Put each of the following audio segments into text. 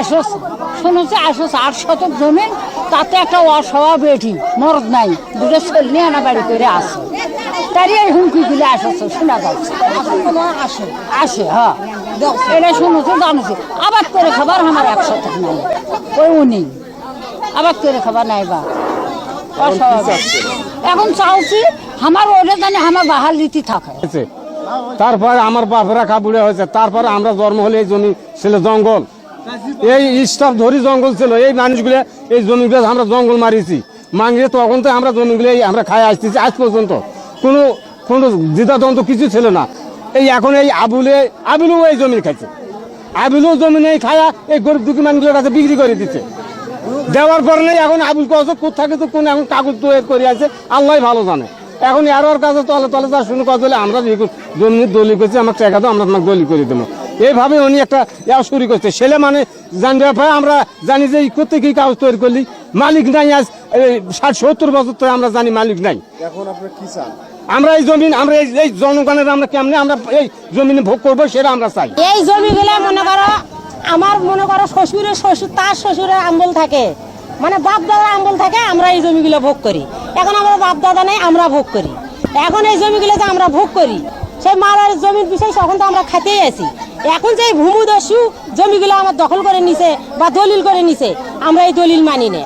আসস শুনেছি আসস আট শতক জমিন তাতে একটা অসভা বেটি, মরদ নাই, দুটো ছেলে আনা বাড়ি করে আসে। তারই এই হুমকি দিলে আসস শোনা যাচ্ছে আসে আসে হ্যাঁ। এটা শুনেছি জানেছি আবাদ করে খাবার আমার এক শতক নাই। ওই উনি? আবাদ করে খাবার নাই বা? এখন চাওছি, আমার ওটা জানি আমার বাহার রীতি থাকে। তারপরে আমার বাপেরা কাবুড়ে হয়েছে, তারপরে আমরা জন্ম হলে এই জমি ছিল জঙ্গল। এই স্টাফ ধরি জঙ্গল ছিল, এই মানুষগুলো, এই জমিগুলো আমরা জঙ্গল মারিছি। মাঙ্গিয়ে তখন তো আমরা জমিগুলো আমরা খাই আসতেছি, আজ পর্যন্ত। কোনো কোনো দ্বিধাদ্বন্দ্ব কিছু ছিল না। এই এখন এই আবুলে, আবুলও এই জমি খাইছে। আবুলও জমি নেই, খায়া এই গরিব দুঃখী মানুষগুলোর কাছে বিক্রি করে দিচ্ছে দেওয়ার পর নেই, এখন আবুল কত কোথাকে তো কোন এখন কাগজ তৈরি করে আছে, আল্লাহ ভালো জানে। এখন এর কাছে তলে তলে যা শুনে কথা বলে, আমরা জমি দলিল করছি, আমার টাকা তো আমরা তোমাকে দলিল করে দেবো। এইভাবে উনি একটা ইয়া শুরু করছে। ছেলে মানে জানবে ভাই আমরা জানি যে এই করতে কি কাগজ তৈরি করলি। মালিক নাই আজ এই ষাট সত্তর বছর তো আমরা জানি মালিক নাই। এখন আপনার কি চান? আমরা এই জমিন আমরা এই এই জনগণের আমরা কেমনে আমরা এই জমিনে ভোগ করব সেটা আমরা চাই। এই জমিগুলো মনে করো আমার মনে করো শ্বশুরের শ্বশুর তার শ্বশুরের আম্বল থাকে। মানে বাপ দাদার আম্বল থাকে আমরা এই জমিগুলো ভোগ করি। এখন আমরা বাপ দাদা নেই আমরা ভোগ করি। এখন এই জমিগুলো যে আমরা ভোগ করি সেই মারার জমির বিষয় তখন তো আমরা খাতেই আছি। এখন যে ভূমিদস্যু জমিগুলো আমার দখল করে নিছে বা দলিল করে নিছে, আমরা এই দলিল মানি না।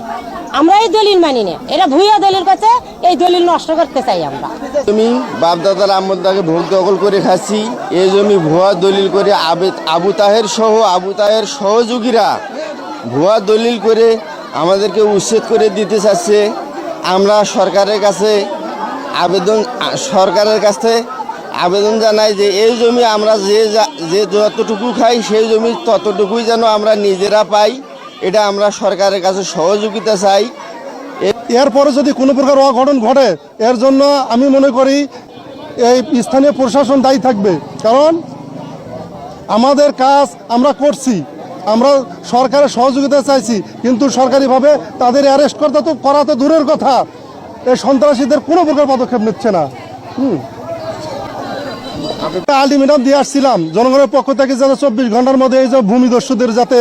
আমরা এই দলিল মানি না। এটা ভুইয়া দলিল করছে, এই দলিল নষ্ট করতে চাই আমরা। জমি বাপদাদার আমল তাকে ভোগ দখল করে খাচ্ছি, এই জমি ভুয়া দলিল করে আবে- আবু তাহের সহ, আবু তাহের সহযোগীরা ভুয়া দলিল করে আমাদেরকে উচ্ছেদ করে দিতে চাচ্ছে। আমরা সরকারের কাছে আবেদন সরকারের কাছে আবেদন জানাই যে এই জমি আমরা যে যা- যতটুকু খাই, সেই জমি ততটুকুই যেন আমরা নিজেরা পাই। এটা আমরা সরকারের কাছে সহযোগিতা চাই। এরপরে যদি কোনো প্রকার অঘটন ঘটে, এর জন্য আমি মনে করি এই স্থানীয় প্রশাসন দায়ী থাকবে। কারণ আমাদের কাজ আমরা করছি, আমরা সরকারের সহযোগিতা চাইছি, কিন্তু সরকারিভাবে তাদের অ্যারেস্ট করতে তো করা তো দূরের কথা। এই সন্ত্রাসীদের কোনো প্রকার পদক্ষেপ নিচ্ছে না। হুম। আলটিমেটাম দিয়ে আসছিলাম, জনগণের পক্ষ থেকে যাতে চব্বিশ ঘণ্টার মধ্যে এই যে ভূমিদস্যুদের যাতে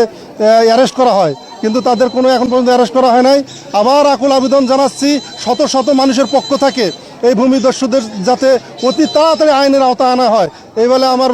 অ্যারেস্ট করা হয়। কিন্তু তাদের কোনো এখন পর্যন্ত অ্যারেস্ট করা হয় নাই। আবার আকুল আবেদন জানাচ্ছি, শত শত মানুষের পক্ষ থাকে এই ভূমিদস্যুদের যাতে অতি তাড়াতাড়ি আইনের আওতায় আনা হয়। এই বলে আমার